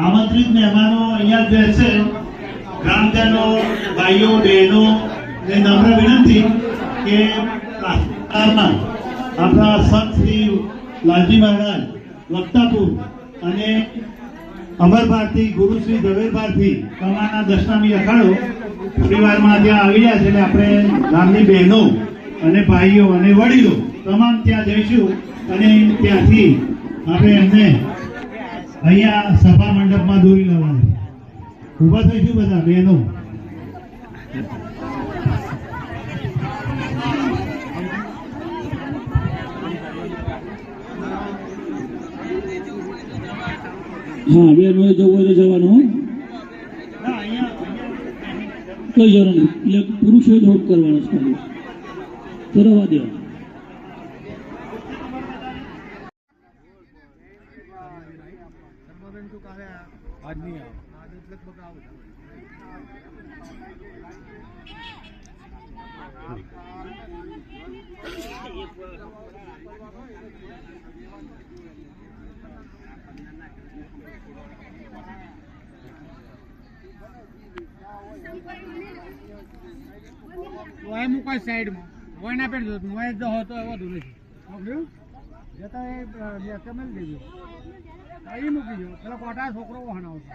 આમંત્રિત મહેમાનો અહીંયા જે છે ગ્રામજનો, ભાઈઓ, બહેનો, ને નમ્ર વિનંતી કે આપણા સંત શ્રી લાલજી મહારાજ, વક્તાપુર અને અમર ભારતી ગુરુ શ્રી ઝવેર ભારતી કમાના દશનામી અખાડો પરિવારમાં ત્યાં આવી રહ્યા છે એટલે આપણે ગામની બહેનો અને ભાઈઓ અને વડીલો તમામ ત્યાં જઈશું અને ત્યાંથી આપણે એમને અહીંયા સભા મંડપમાં દોરી લાવવાનું. ઊભા થઈશું બધા બહેનો? હા બેનોએ જવું હોય તો જવાનું કોઈ જરૂર નહીં. એટલે પુરુષોએ હોપ કરવાનો છે ખાલી. તો રવા દેવા વય મુકાય સાઈડમાં. વય ના દો વય જો હોતો એવો દૂર છે સમજ્યું? જતા એ બે કમેલ દેજો અહીં મૂકી દો. પેલો કોટા છોકરો વહાણ આવશે